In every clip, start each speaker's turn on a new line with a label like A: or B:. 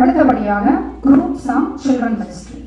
A: அடுத்தபடியாக group song children ministry.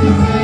B: Thank you.